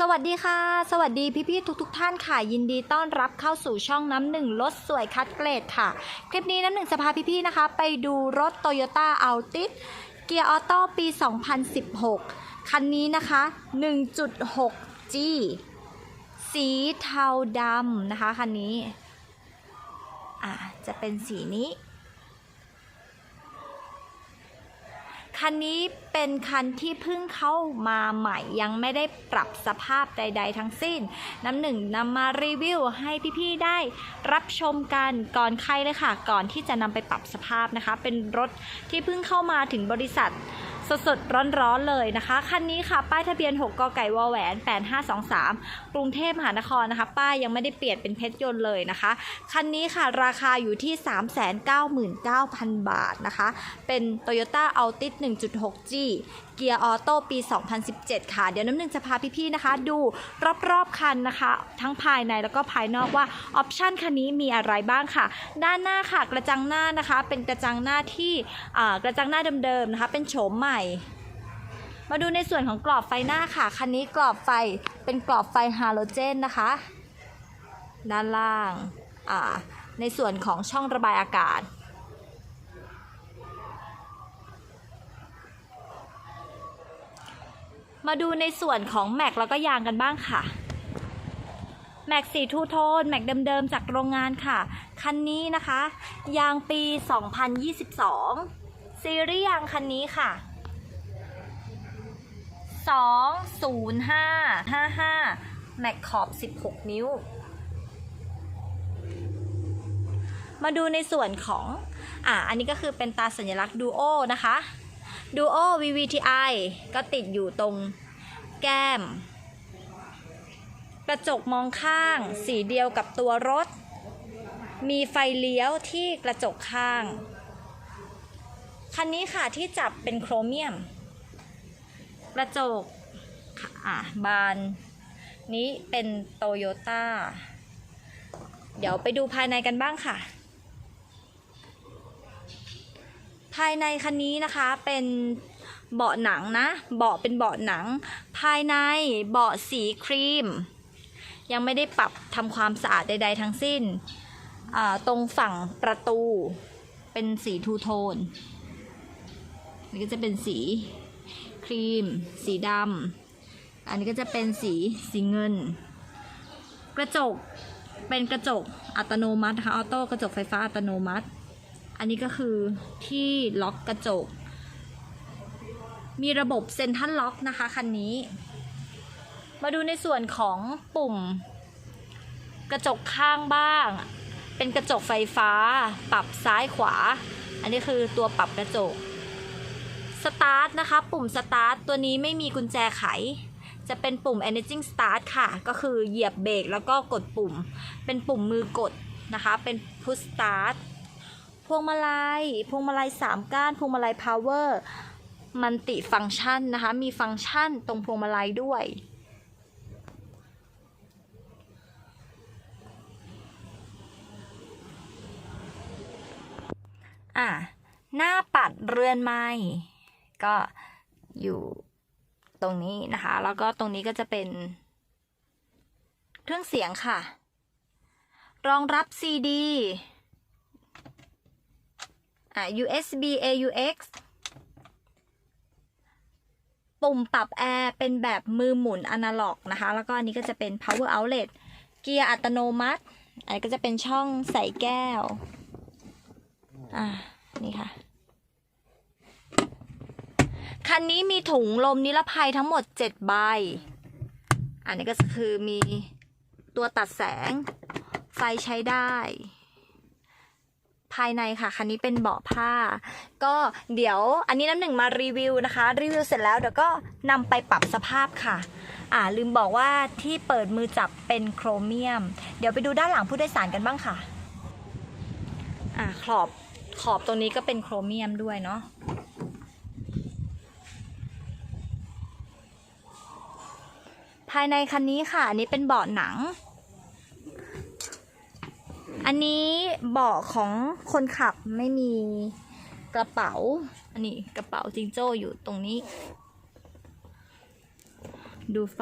สวัสดีค่ะ สวัสดีพี่ๆทุกๆทท่านค่ะ ยินดีต้อนรับเข้าสู่ช่องน้ำหนึ่งรถสวยคัดเกรดค่ะ คลิปนี้น้ำหนึ่งจะพาพี่ๆนะคะ ไปดูรถ Toyota Altis เกียร์ออโต้ปี 2016 คันนี้นะคะ 1.6G สีเทาดำนะคะ คันนี้ อ่าจะเป็นสีนี้ คันนี้เป็นคันที่เพิ่งเข้ามาใหม่ยังไม่ได้ปรับสภาพใด ๆ ทั้งสิ้น น้ำหนึ่งนำมารีวิวให้พี่ๆได้รับชมกันก่อนใครเลยค่ะ ก่อนที่จะนำไปปรับสภาพนะคะ เป็นรถที่เพิ่งเข้ามาถึงบริษัท สดๆ ร้อนๆ เลยนะคะ คันนี้ค่ะ ป้ายทะเบียน 6กไก่วแหวน 8523 กรุงเทพมหานครนะคะ ป้ายยังไม่ได้เปลี่ยนเป็นเพชรยนต์เลยนะคะ คันนี้ค่ะราคาอยู่ที่ 399,000 บาทนะคะ เป็น Toyota Altis 1.6G เกียร์ออโต้ปี 2017 ค่ะ เดี๋ยวน้ำหนึ่งจะพาพี่ๆนะคะ ดูรอบๆคันนะคะ ทั้งภายในแล้วก็ภายนอกว่าออปชันคันนี้มีอะไรบ้างค่ะ ด้านหน้าค่ะกระจังหน้านะคะ เป็นกระจังหน้าที่กระจังหน้าเดิมๆนะคะ เป็นโฉมใหม่มาดูในส่วนของกรอบไฟหน้าค่ะ คันนี้กรอบไฟเป็นกรอบไฟฮาโลเจนนะคะ ด้านล่าง ในส่วนของช่องระบายอากาศ มาดูในส่วนของแม็กแล้วก็ยางกันบ้างค่ะ แม็กสีทูโทน แม็กเดิมๆจากโรงงานค่ะ คันนี้นะคะ ยางปี 2022 ซีรีส์ยางคันนี้ค่ะ 20555 แม็กขอบ 16 นิ้ว มาดูในส่วนของ อ่า อันนี้ก็คือเป็นตาสัญลักษณ์ดูโอนะคะ ดูโอ VVTi ก็ติดอยู่ตรงแก้ม กระจกมองข้าง สีเดียวกับตัวรถ มีไฟเลี้ยวที่กระจกข้าง คันนี้ค่ะที่จับเป็นโครเมียม กระจกอะบานนี้เป็นโตโยต้า เดี๋ยวไปดูภายในกันบ้างค่ะ ภายในคันนี้นะคะเป็นเบาะหนังนะเบาะเป็นเบาะหนัง ภายในเบาะสีครีม ยังไม่ได้ปรับทำความสะอาดใด ๆ ทั้งสิ้น ตรงฝั่งประตูเป็นสีทูโทนนี่ก็จะเป็นสีครีม สีดำอันนี้ก็จะเป็นสีสีเงิน กระจกเป็นกระจกอัตโนมัตินะคะออโต้กระจกไฟฟ้าอัตโนมัติ อันนี้ก็คือที่ล็อกกระจก มีระบบเซ็นทรัลล็อกนะคะคันนี้ มาดูในส่วนของปุ่ม กระจกข้างบ้าง เป็นกระจกไฟฟ้า ปรับซ้ายขวา อันนี้คือตัวปรับกระจกสตาร์ทนะคะ ปุ่มสตาร์ทตัวนี้ไม่มีกุญแจไข จะเป็นปุ่ม Energy Start ค่ะ ก็คือเหยียบเบรกแล้วก็กดปุ่ม เป็นปุ่มมือกดนะคะ เป็น Push Start พวงมาลัย พวงมาลัย3ก้าน พวงมาลัย Power มันติฟังก์ชันนะคะ มีฟังก์ชันตรงพวงมาลัยด้วย อะ หน้าปัดเรือนไม้ก็อยู่ตรงนี้นะคะ แล้วก็ตรงนี้ก็จะเป็น เครื่องเสียงค่ะ รองรับ CD อะ USB AUX ปุ่มปรับแอร์เป็นแบบมือหมุนอนาล็อกนะคะ แล้วก็อันนี้ก็จะเป็น power outlet เกียร์อัตโนมัติ อันนี้ก็จะเป็นช่องใส่แก้ว อ่า นี่ค่ะ คันนี้มีถุงลมนิรภัยทั้งหมด7ใบ อันนี้ก็คือมีตัวตัดแสง ไฟใช้ได้ ภายในค่ะ คันนี้เป็นเบาะผ้า ก็เดี๋ยวอันนี้น้ำหนึ่งมารีวิวนะคะ รีวิวเสร็จแล้วเดี๋ยวก็นำไปปรับสภาพค่ะ อ่าลืมบอกว่าที่เปิดมือจับเป็นโครเมียม เดี๋ยวไปดูด้านหลังผู้โดยสารกันบ้างค่ะ อ่าขอบขอบตรงนี้ก็เป็นโครเมียมด้วยเนาะภายในคันนี้ค่ะอันนี้เป็นเบาะหนัง อันนี้เบาะของคนขับไม่มีกระเป๋า อันนี้กระเป๋าจิงโจ้อยู่ตรงนี้ ดูไฟ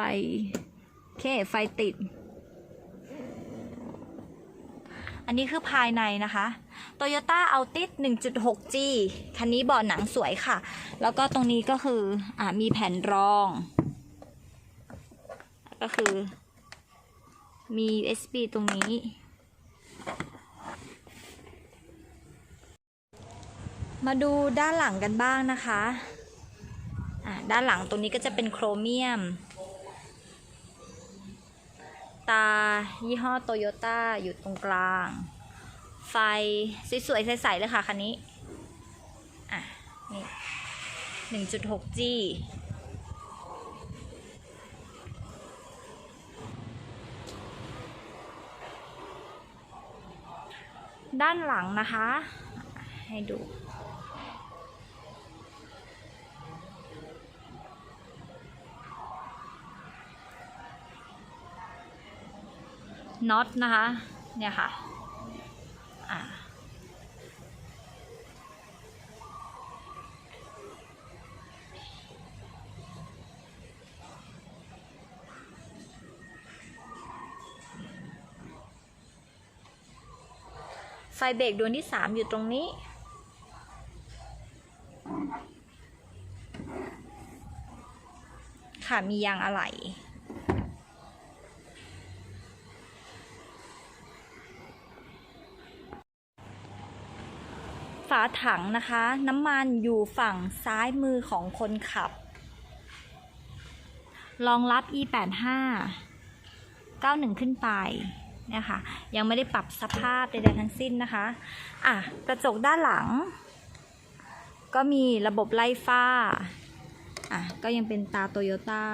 เคไฟติด อันนี้คือภายในนะคะ Toyota Altis 1.6G คันนี้เบาะหนังสวยค่ะ แล้วก็ตรงนี้ก็คืออ่ามีแผ่นรอง ก็คือมี USB ตรงนี้ มาดูด้านหลังกันบ้างนะคะอ่าด้านหลังตรงนี้ก็จะเป็นโครเมียม ตายี่ห้อโตโยต้าอยู่ตรงกลาง ไฟสวยๆใสๆเลยค่ะคันนี้อะนี่หนึ่งจุดหกจีด้านหลังนะคะ ให้ดู น็อตนะคะ เนี่ยค่ะไฟเบรกดวงที่สามอยู่ตรงนี้ค่ะมียางอะไหล่ ฝาถังนะคะ น้ำมันอยู่ฝั่งซ้ายมือของคนขับ รองรับ e85 91 ขึ้นไปเนี่ยค่ะยังไม่ได้ปรับสภาพใดๆทั้งสิ้นนะคะ อะ กระจกด้านหลัง ก็มีระบบไล่ฟ้า อะ ก็ยังเป็นตาโตโยต้า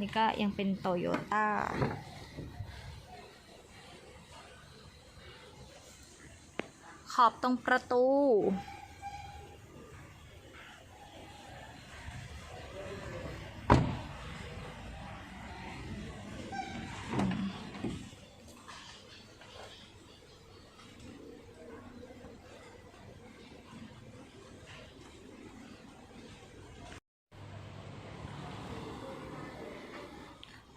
นี่ก็ยังเป็นโตโยต้า อบตรงประตู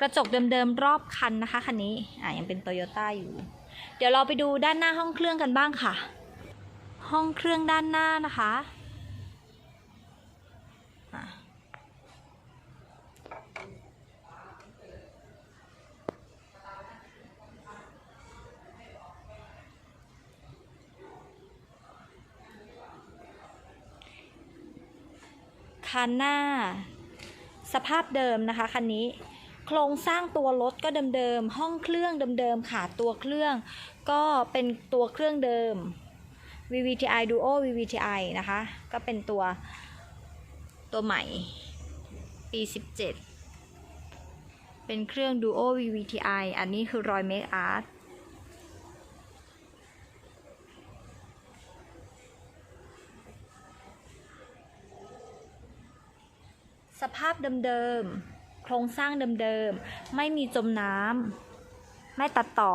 กระจกเดิมๆรอบคันนะคะคันนี้ อะยังเป็นโตโยต้าอยู่เดี๋ยวเราไปดูด้านหน้าห้องเครื่องกันบ้างค่ะ ห้องเครื่องด้านหน้านะคะคันหน้า สภาพเดิมนะคะคันนี้ โครงสร้างตัวรถก็เดิมๆห้องเครื่องเดิมๆค่ะตัวเครื่อง ก็เป็นตัวเครื่องเดิม VVTi Duo VVTi นะคะ ก็เป็นตัวตัวใหม่ปี 17 เป็นเครื่อง Duo VVTi อันนี้คือรอย Make Art สภาพเดิมๆ โครงสร้างเดิมๆ ไม่มีจมน้ำ ไม่ตัดต่อ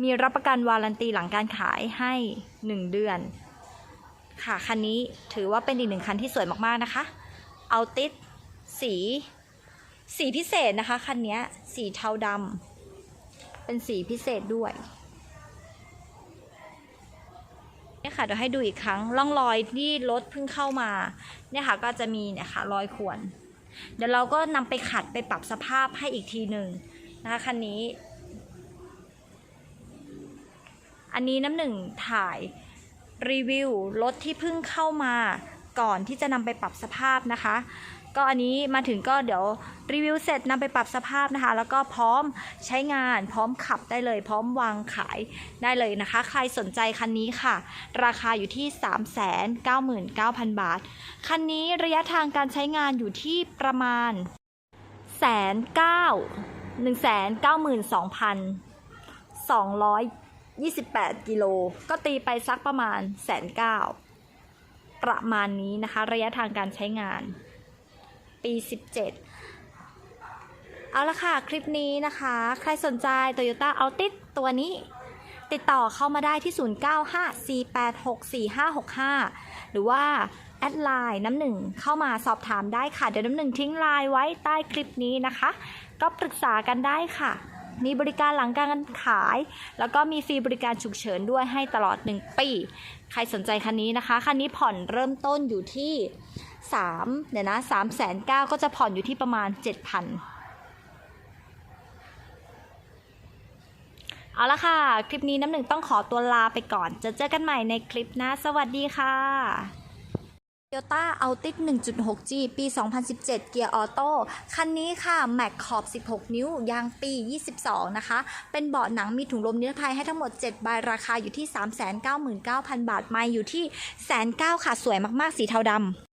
มีรับประกันวารันตีหลังการขายให้ 1 เดือน ค่ะ คันนี้ถือว่าเป็นอีกหนึ่งคันที่สวยมากๆนะคะ เอาติดสี สีพิเศษนะคะ คันนี้สีเทาดำเป็นสีพิเศษด้วยเนี่ยค่ะเดี๋ยวให้ดูอีกครั้งร่องรอยที่รถเพิ่งเข้ามาเนี่ยค่ะก็จะมีเนี่ยค่ะรอยข่วน เดี๋ยวเราก็นำไปขัดไปปรับสภาพให้อีกทีหนึ่งนะคะคันนี้ อันนี้น้ำหนึ่งถ่ายรีวิวรถที่เพิ่งเข้ามาก่อนที่จะนำไปปรับสภาพนะคะ ก็อันนี้มาถึงก็เดี๋ยวรีวิวเสร็จนำไปปรับสภาพนะคะ แล้วก็พร้อมใช้งานพร้อมขับได้เลย พร้อมวางขายได้เลยนะคะ ใครสนใจคันนี้ค่ะ ราคาอยู่ที่ 399,000 บาท คันนี้ระยะทางการใช้งานอยู่ที่ประมาณแสนเก้าหนึ่งแสนเก้าหมื่นสองพันสองร้อย ยี่สิบแปดกิโล ก็ตีไปสักประมาณแสนเก้าประมาณนี้นะคะ ระยะทางการใช้งาน ปี 17 เอาละค่ะ คลิปนี้นะคะ ใครสนใจ Toyota Altis ตัวนี้ ติดต่อเข้ามาได้ที่ 0954864565 หรือว่า แอดไลน์น้ำหนึ่งเข้ามาสอบถามได้ค่ะ เดี๋ยวน้ำหนึ่งทิ้งไลน์ไว้ใต้คลิปนี้นะคะ ก็ปรึกษากันได้ค่ะ มีบริการหลังการขาย แล้วก็มีฟรีบริการฉุกเฉินด้วยให้ตลอด 1 ปี ใครสนใจคันนี้นะคะ คันนี้ผ่อนเริ่มต้นอยู่ที่ 3 เดี๋ยวนะ3 9 0 0 0ก็จะผ่อนอยู่ที่ประมาณ 7,000เอาละค่ะ คลิปนี้น้ำหนึ่งต้องขอตัวลาไปก่อน จะเจอกันใหม่ในคลิปหน้า สวัสดีค่ะ Toyota Altis 1.6G ปี 2017 เกียร์ออโต้ คันนี้ค่ะ แม็กขอบ 16 นิ้ว ยางปี 22 นะคะ เป็นเบาะหนังมีถุงลมนิรภัยให้ทั้งหมด 7 ใบราคาอยู่ที่ 399,000 บาท ไม่อยู่ที่แสนเก้าค่ะ สวยมาก ๆ สีเทาดำ